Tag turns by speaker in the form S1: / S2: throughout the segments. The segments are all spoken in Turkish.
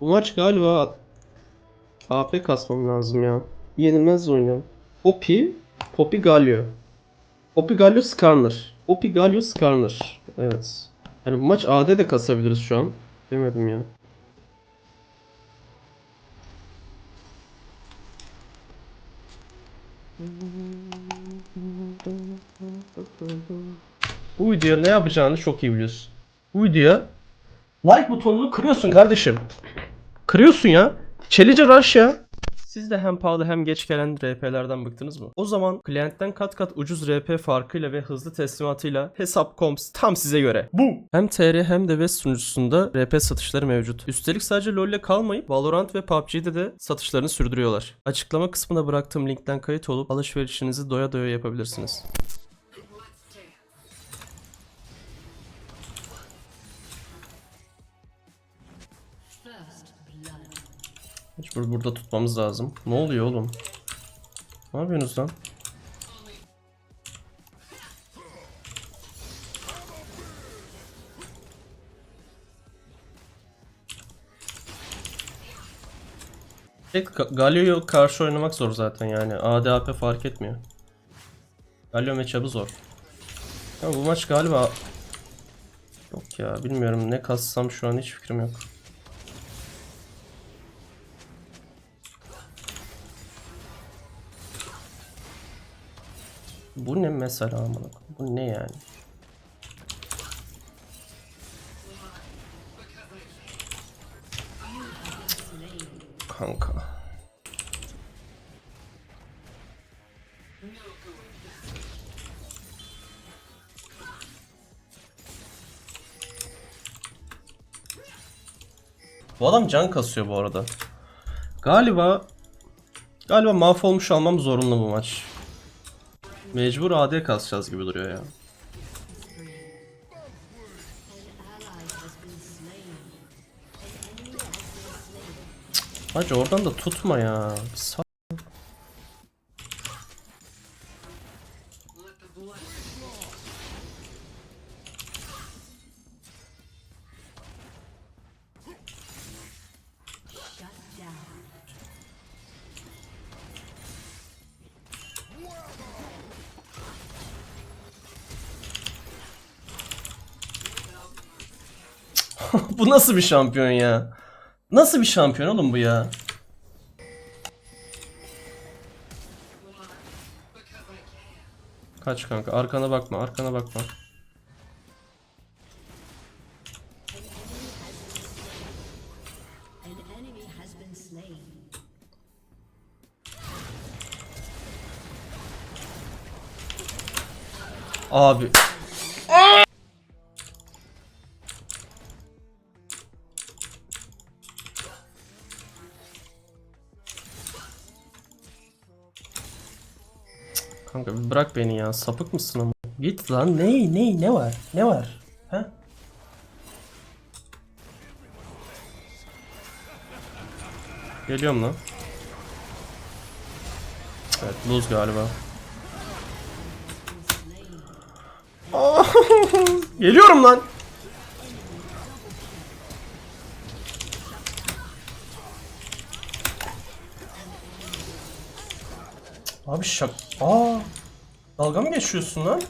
S1: Bu maç galiba AP kasmam lazım ya. Yenilmez oynuyorum. Poppy, Poppy Galio. Poppy Galio Skarner. Poppy Galio Skarner. Evet. Yani bu maç AD de kasabiliriz şu an. Demedim ya. Bu videoya ne yapacağını çok iyi biliyorsun. Bu videoya like butonunu kırıyorsun kardeşim. Kırıyorsun ya. Challenge rush ya. Siz de hem pahalı hem geç gelen RP'lerden bıktınız mı? O zaman klientten kat kat ucuz RP farkıyla ve hızlı teslimatıyla Hesap.coms tam size göre. Bu! Hem TR hem de West sunucusunda RP satışları mevcut. Üstelik sadece LoL ile kalmayıp Valorant ve PUBG'de de satışlarını sürdürüyorlar. Açıklama kısmına bıraktığım linkten kayıt olup alışverişinizi doya doya yapabilirsiniz. Mecbur burada tutmamız lazım. Ne oluyor oğlum? Ne yapıyorsunuz lan? Evet, Ga- Galio'yu karşı oynamak zor zaten yani. ADAP fark etmiyor. Galio matchup'ı zor. Ama bu maç galiba... Yok ya bilmiyorum ne kassam şu an hiç fikrim yok. Bu ne mesela amına? Bu ne yani? Kanka. Bu adam can kasıyor bu arada. Galiba galiba mahvolmuş almam zorunlu bu maç. Mecbur AD kasacağız gibi duruyor ya. Hacı oradan da tutma ya. Sa- bu nasıl bir şampiyon ya? Nasıl bir şampiyon oğlum bu ya? Kaç kanka arkana bakma arkana bakma. Abi. Kanka bırak beni ya. Sapık mısın ama? Git lan. Ne ne ne var? Ne var? He? Geliyorum lan. Evet, lose galiba. Geliyorum lan. Abi şak... Aa! Dalga mı geçiyorsun lan?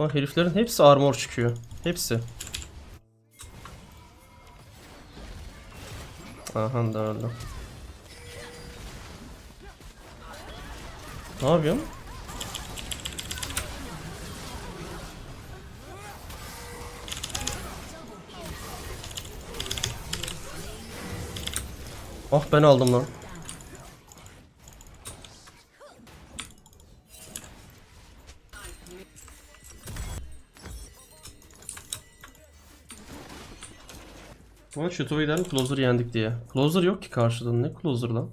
S1: Lan heriflerin hepsi armor çıkıyor. Hepsi. Aha da öldü. Ne yapıyorsun? Ah ben aldım lan. Ama şu Twitter'ın Closer yendik diye. Closer yok ki karşıda. Ne Closer lan?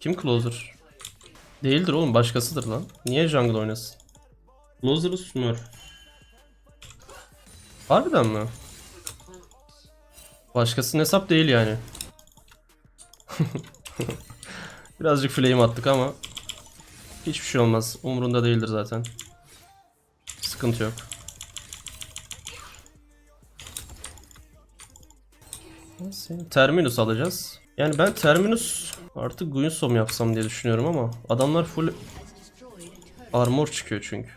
S1: Kim Closer? Değildir oğlum başkasıdır lan. Niye jungle oynasın? Closer'ı Smurf. Harbiden mi? Başkasının hesap değil yani. Birazcık flame attık ama hiçbir şey olmaz. Umurunda değildir zaten. Sıkıntı yok. Terminus alacağız. Yani ben Terminus artık Guinsom yapsam diye düşünüyorum ama adamlar full armor çıkıyor çünkü.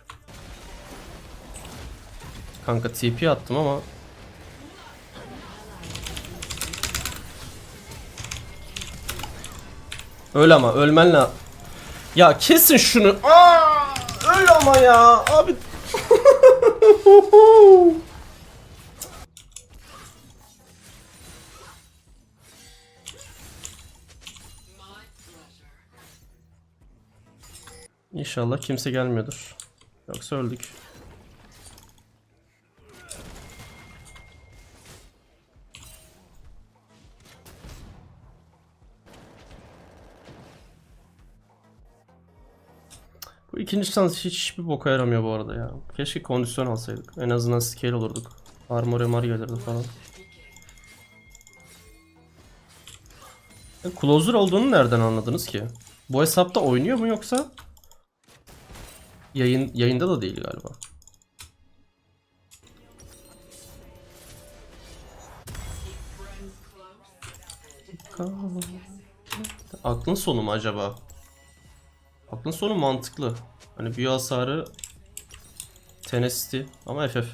S1: Kanka TP attım ama Öl ama ölmen la. Ya kesin şunu. Aa, öl ama ya. Abi. İnşallah kimse gelmiyordur. Yoksa öldük. İkinci şans hiçbir boka yaramıyor bu arada ya. Keşke kondisyon alsaydık. En azından scale olurduk. Armor MR gelirdi falan. Ya, Closer olduğunu nereden anladınız ki? Bu hesapta oynuyor mu yoksa? Yayın yayında da değil galiba. Aklın sonu mu acaba? Aklın sonu mantıklı. Hani büyü hasarı Tenacity ama FF.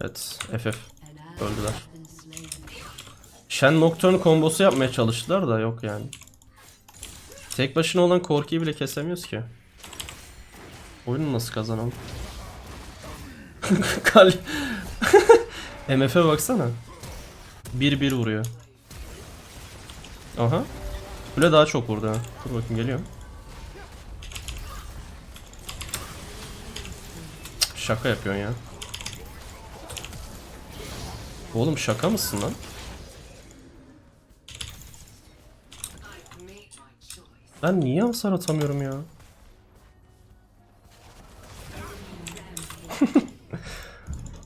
S1: Evet FF. Öldüler. Shen Nocturne kombosu yapmaya çalıştılar da yok yani. Tek başına olan Corki'yi bile kesemiyoruz ki. Oyunu nasıl kazanalım? Kal MF'e baksana. 1-1 vuruyor. Aha. Kule daha çok vurdu. Dur bakayım geliyor. Şaka yapıyorsun ya. Oğlum şaka mısın lan? Ben niye hasar atamıyorum ya?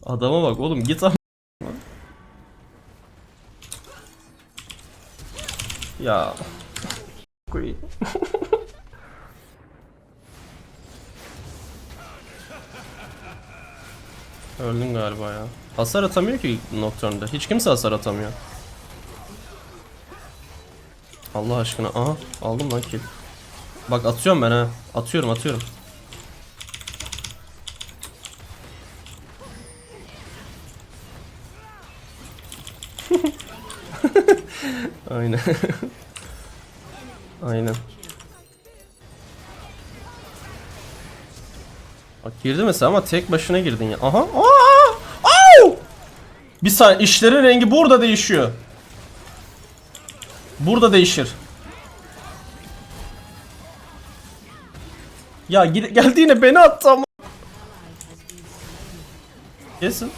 S1: Adama bak oğlum git Ya. Koyayım. Öldün galiba ya. Hasar atamıyor ki Nocturne'da. Hiç kimse hasar atamıyor. Allah aşkına. Aha aldım lan kill. Bak atıyorum ben ha. Atıyorum atıyorum. Aynen. Aynen. Bak girdi mesela ama tek başına girdin ya. Aha. Aa! Au! Bir saniye işlerin rengi burada değişiyor. Burada değişir. Ya geldi yine beni attı ama. Kesin.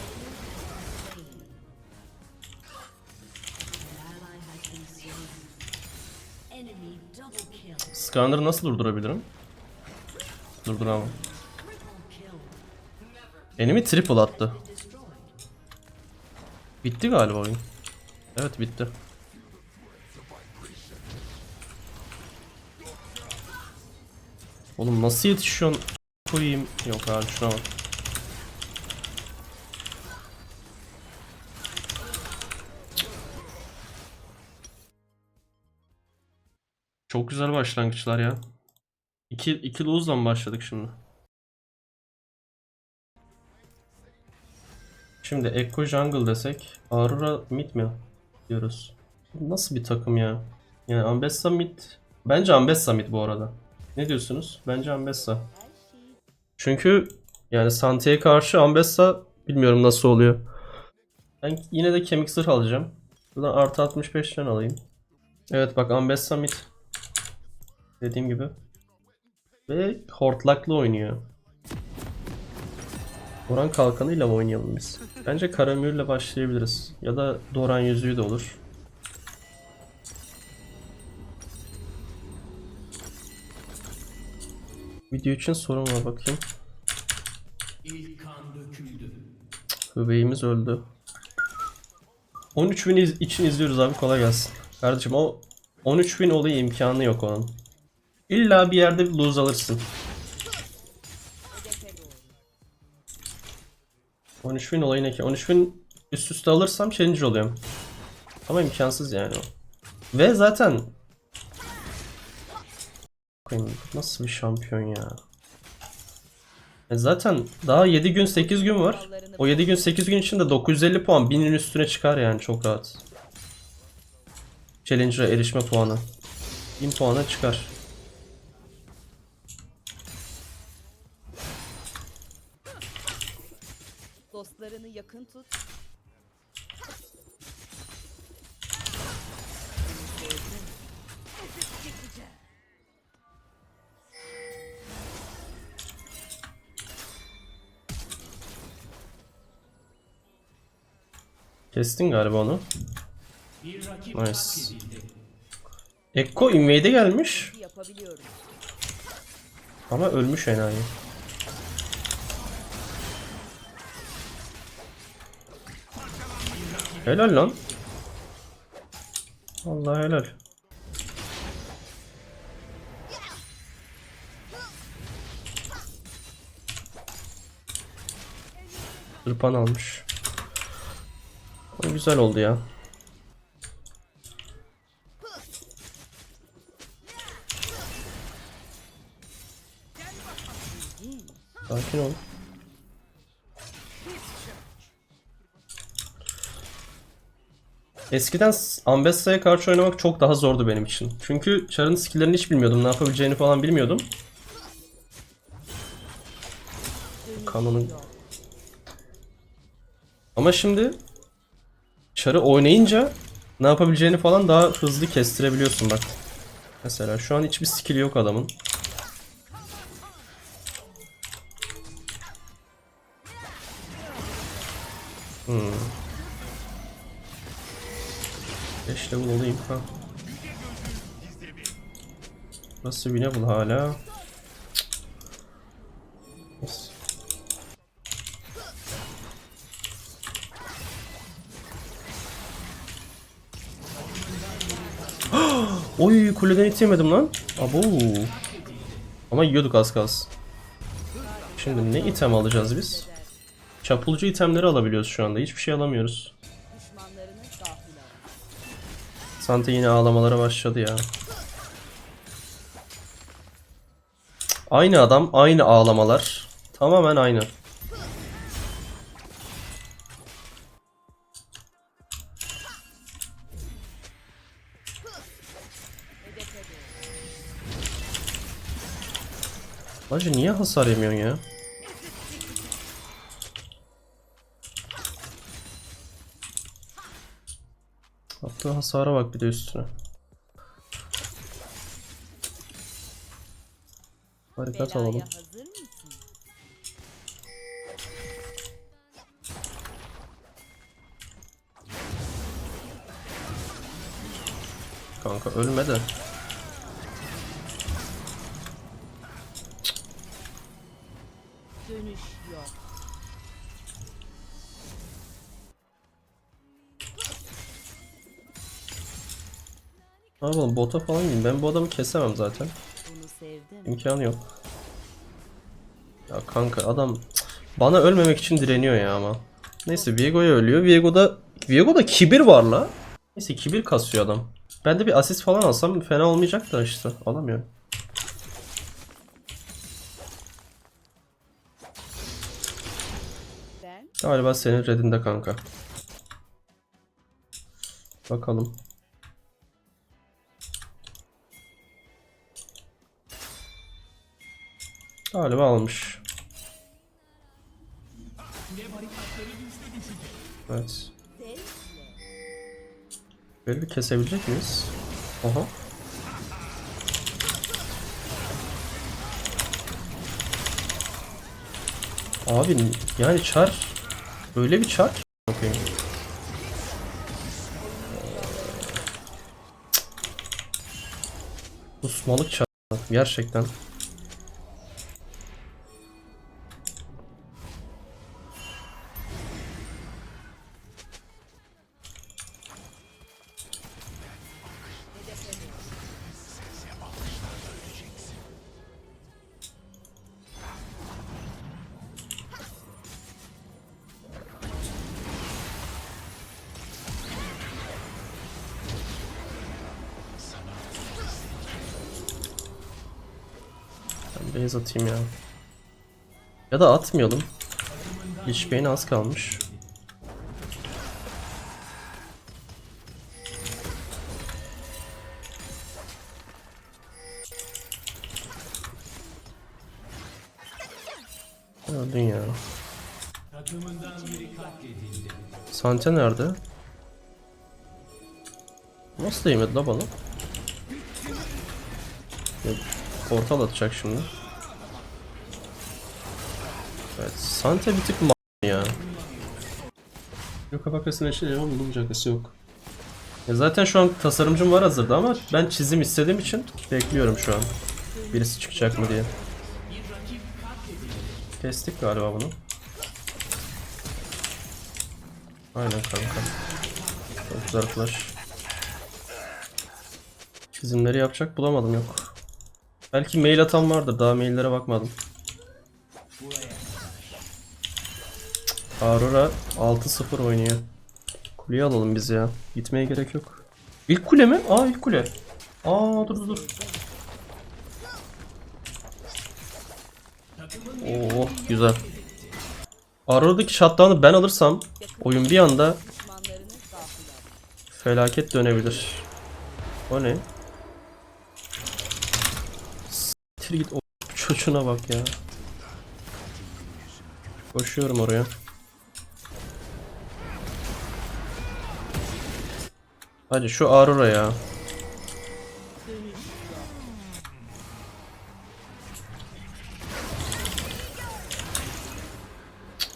S2: Kill.
S1: Skarner'ı nasıl durdurabilirim? Durduramam. Enemy triple attı. Bitti galiba oyun. Evet bitti. Oğlum nasıl yetişiyorsun? Koyayım. Yok abi şuna bak. Çok güzel başlangıçlar ya. 2 2 lose'dan başladık şimdi. Şimdi Echo Jungle desek Aurora mid mi diyoruz? Nasıl bir takım ya? Yani Ambessa mid. Bence Ambessa mid bu arada. Ne diyorsunuz? Bence Ambessa. Çünkü yani Santi'ye karşı Ambessa bilmiyorum nasıl oluyor. Ben yine de kemik zırh alacağım. Buradan artı 65 can alayım. Evet bak Ambessa mid. Dediğim gibi. Ve hortlaklı oynuyor. Doran kalkanıyla mı oynayalım biz? Bence Karamür'le başlayabiliriz. Ya da Doran yüzüğü de olur. Video için sorun var bakayım. Hüveyimiz öldü. 13 bin iz- için izliyoruz abi kolay gelsin. Kardeşim o 13 bin olayı imkanı yok onun. İlla bir yerde bir lose alırsın. 13.000 olayı ne ki? 13.000 üst üste alırsam challenge oluyorum. Ama imkansız yani o. Ve zaten... Nasıl bir şampiyon ya? E zaten daha 7 gün 8 gün var. O 7 gün 8 gün içinde 950 puan 1000'in üstüne çıkar yani çok rahat. Challenger'a erişme puanı. 1000 puana çıkar.
S3: Yakın tut.
S1: Kestin galiba onu. Nice. Ekko invade'e gelmiş ama ölmüş enayi. Helal lan. Allah helal. Tırpan almış. O güzel oldu ya. Sakin ol. Eskiden Ambessa'ya karşı oynamak çok daha zordu benim için. Çünkü Char'ın skill'lerini hiç bilmiyordum. Ne yapabileceğini falan bilmiyordum. Kanonun... Ama şimdi Char'ı oynayınca ne yapabileceğini falan daha hızlı kestirebiliyorsun bak. Mesela şu an hiçbir skill yok adamın. Hmm. 5 level olayım ha. Nasıl winnable hala? Cık. Neyse. Oy kuleden hiç yemedim lan. Abo. Ama yiyorduk az kalsın. Şimdi ne item alacağız biz? Çapulcu itemleri alabiliyoruz şu anda. Hiçbir şey alamıyoruz. Santa yine ağlamalara başladı ya. Aynı adam, aynı ağlamalar. Tamamen aynı. Hacı niye hasar yemiyorsun ya? Attığı hasara bak bir de üstüne. Barikat alalım. Kanka ölme de.
S3: Dönüş yok.
S1: Ne yapalım bota falan gideyim. Ben bu adamı kesemem zaten. İmkanı yok. Ya kanka adam bana ölmemek için direniyor ya ama. Neyse Viego'ya ölüyor. Viego'da Viego'da kibir var la. Neyse kibir kasıyor adam. Ben de bir asist falan alsam fena olmayacak da işte. Alamıyorum. Galiba senin redinde kanka. Bakalım. Galiba almış. Evet. Böyle bir kesebilecek miyiz? Aha. Abi yani çar böyle bir çar bakayım. Usmalık çar gerçekten. Base atayım ya. Ya da atmayalım. Lich Bane az kalmış. Öldün ya. Sante nerede? Nasıl değmedi la bana? Portal atacak şimdi. Sante bir tık ma ya. Yok bakasın eşi ya, bunun cakası yok. Ya zaten şu an tasarımcım var hazırda ama ben çizim istediğim için bekliyorum şu an. Birisi çıkacak mı diye. Kestik galiba bunu. Aynen kanka. Çok güzel flash. Çizimleri yapacak bulamadım yok. Belki mail atan vardır daha maillere bakmadım. Aurora 6-0 oynuyor. Kuleyi alalım biz ya. Gitmeye gerek yok. İlk kule mi? Aa ilk kule. Aa dur dur dur. Oo güzel. Aurora'daki shutdown'ı ben alırsam oyun bir anda felaket dönebilir. O ne? Siktir git o çocuğuna bak ya. Koşuyorum oraya. Hadi şu Aurora ya.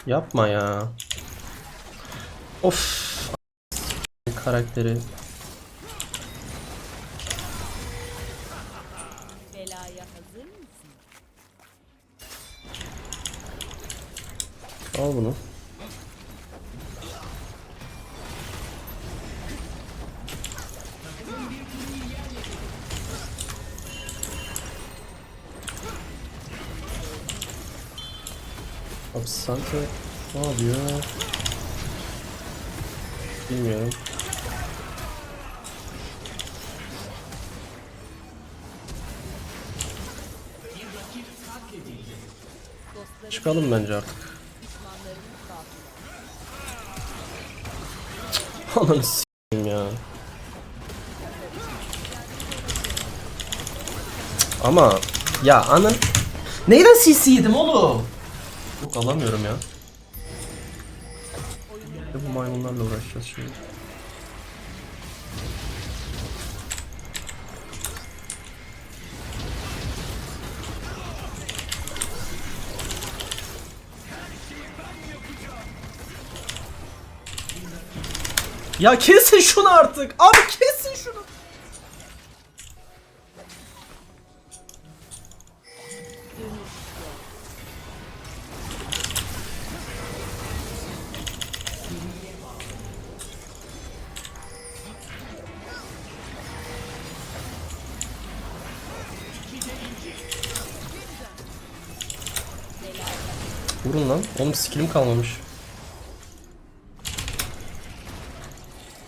S1: Yapma ya. Of. Karakteri.
S3: Belaya hazır mısın?
S1: Al bunu. Abi Santa ne yapıyor? Bilmiyorum. Çıkalım bence artık. Ananı s**eyim ya. Ama ya anın Neyden CC yedim oğlum? Yok alamıyorum ya. De bu maymunlarla uğraşacağız şimdi. Ya kesin şunu artık. Abi kesin şunu. Oğlum skillim kalmamış.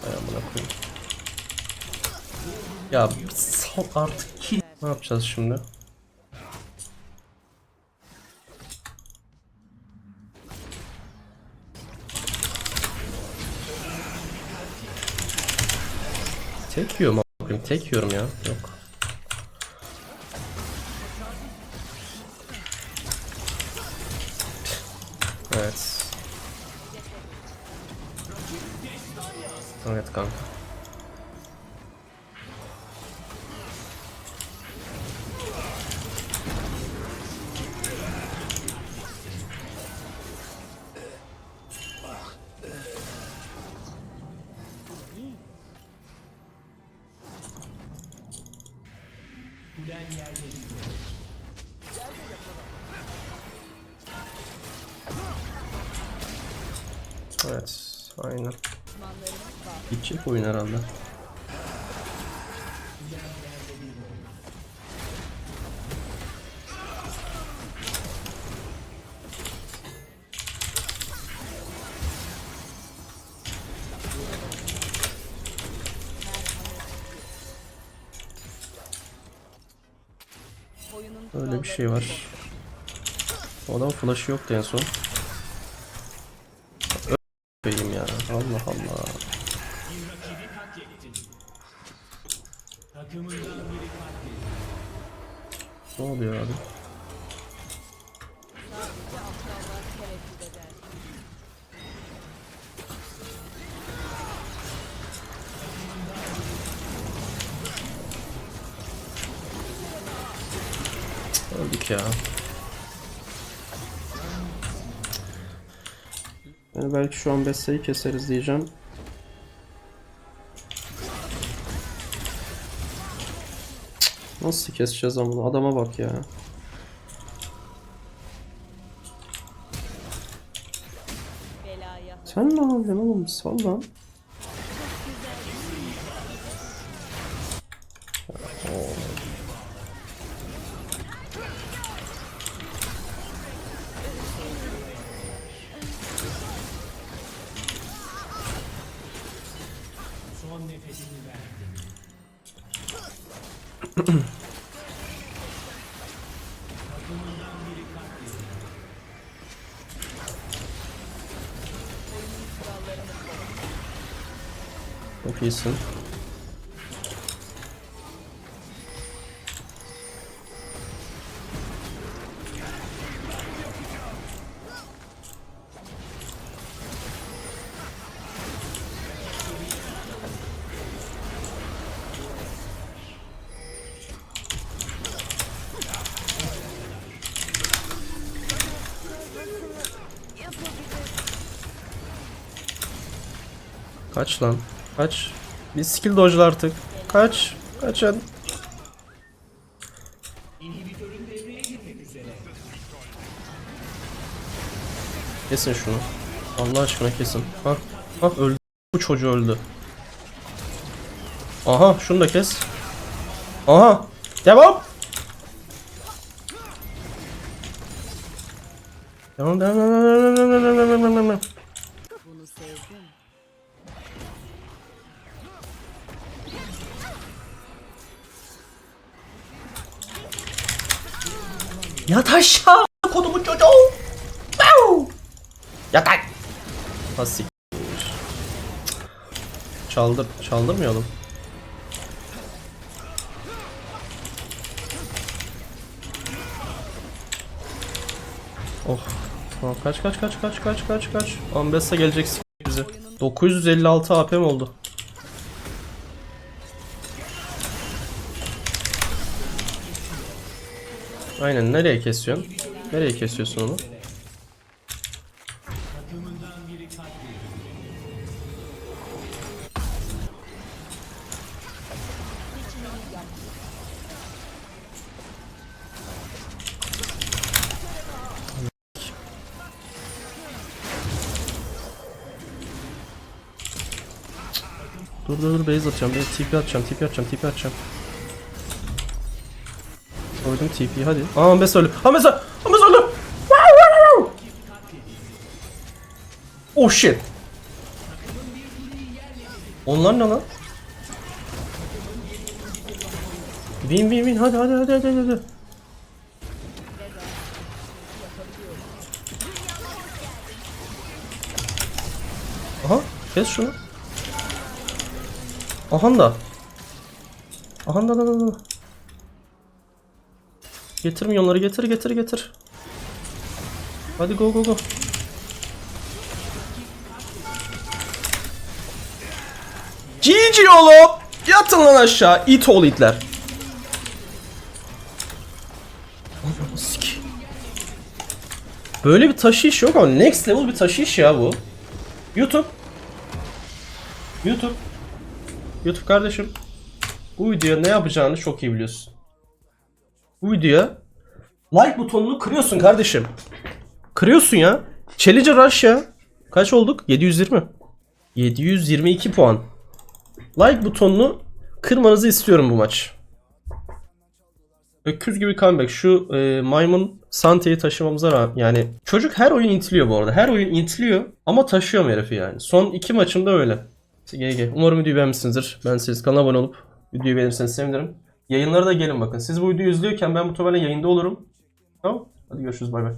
S1: Ay koyayım. Ya sal artık kill. Ne yapacağız şimdi? Tek yiyorum koyayım. Tek yiyorum ya. Yok. Evet Öyle bir şey var. O adam flash'ı yoktu en son. Öpeyim ya. Allah Allah. Öldük ya. Yani belki şu an Bessa'yı keseriz diyeceğim. Nasıl keseceğiz ama bunu? Adama bak ya. Sen ne yapıyorsun oğlum? Sal. Çok iyisin. Kaç lan? Kaç? Bir skill dodge'la artık. Kaç? Kaçın. Kesin şunu. Allah aşkına kesin. Bak. Bak öldü. Bu çocuğu öldü. Aha şunu da kes. Aha. Devam. Devam devam devam devam devam devam devam devam Yat aşağı kodumun çocuğu. Yatak. Nasıl Çaldır, çaldırmayalım. Oh. Tamam kaç kaç kaç kaç kaç kaç kaç. Ambessa gelecek bize. 956 AP'm oldu. Aynen nereye kesiyorsun? Nereye kesiyorsun onu? Dur dur dur base atacağım. Base TP atacağım. TP atacağım. TP atacağım. Koydum TP'yi hadi. Aa Ambes öldü. Ambes öldü. Ambes öldü. Oh shit. Onlar ne lan? Win win win hadi hadi hadi hadi hadi. Aha kes şunu. Aha da. Aha da da da da. Getir milyonları getir getir getir. Hadi go go go. GG oğlum. Yatın lan aşağı. İt oğlu itler. Böyle bir taşıyış yok ama next level bir taşıyış ya bu. YouTube. YouTube. YouTube kardeşim. Bu videoya ne yapacağını çok iyi biliyorsun. Bu videoya like butonunu kırıyorsun kardeşim. Kırıyorsun ya. Challenger Rush ya. Kaç olduk? 720. 722 puan. Like butonunu kırmanızı istiyorum bu maç. Öküz gibi comeback. Şu e, maymun Sante'yi taşımamıza rağmen yani çocuk her oyun intiliyor bu arada. Her oyun intiliyor ama taşıyor herifi yani. Son iki maçımda öyle. GG. Umarım videoyu beğenmişsinizdir. Ben siz kanala abone olup videoyu beğenirseniz sevinirim. Yayınlara da gelin bakın. Siz bu videoyu izliyorken ben muhtemelen yayında olurum. Tamam? Hadi görüşürüz bay bay.